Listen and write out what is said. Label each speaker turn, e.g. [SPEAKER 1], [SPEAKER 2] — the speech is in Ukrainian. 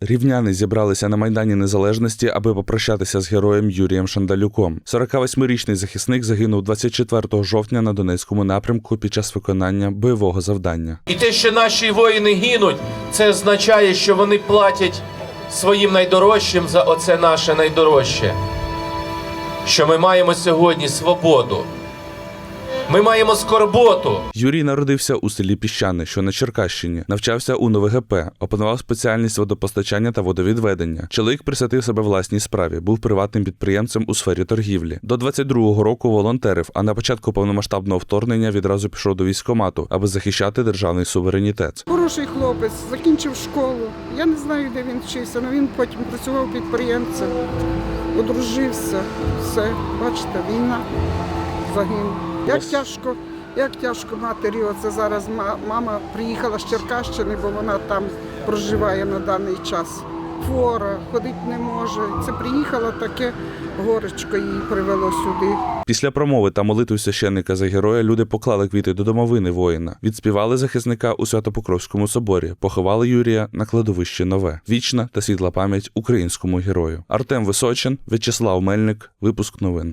[SPEAKER 1] Рівняни зібралися на Майдані Незалежності, аби попрощатися з героєм Юрієм Шандалюком. 48-річний захисник загинув 24 жовтня на Донецькому напрямку під час виконання бойового завдання.
[SPEAKER 2] І те, що наші воїни гинуть, це означає, що вони платять своїм найдорожчим за оце наше найдорожче. Що ми маємо сьогодні свободу. Ми маємо скорботу.
[SPEAKER 1] Юрій народився у селі Піщани, що на Черкащині, навчався у НВГП, опанував спеціальність водопостачання та водовідведення. Чоловік присвятив себе власній справі, був приватним підприємцем у сфері торгівлі. До 22-го року волонтерив, а на початку повномасштабного вторгнення відразу пішов до військкомату, аби захищати державний суверенітет.
[SPEAKER 3] Хороший хлопець, закінчив школу. Я не знаю, де він вчився, але він потім працював підприємцем, одружився. Все, бачите, війна загинув. Як тяжко, як тяжко матері. Оце зараз мама приїхала з Черкащини, бо вона там проживає на даний час. Хвора, ходити не може. Це приїхала таке горечко її привело сюди.
[SPEAKER 1] Після промови та молитви священника за героя люди поклали квіти до домовини воїна, відспівали захисника у Святопокровському соборі, поховали Юрія на кладовищі нове. Вічна та світла пам'ять українському герою. Артем Височин, В'ячеслав Мельник, випуск новин.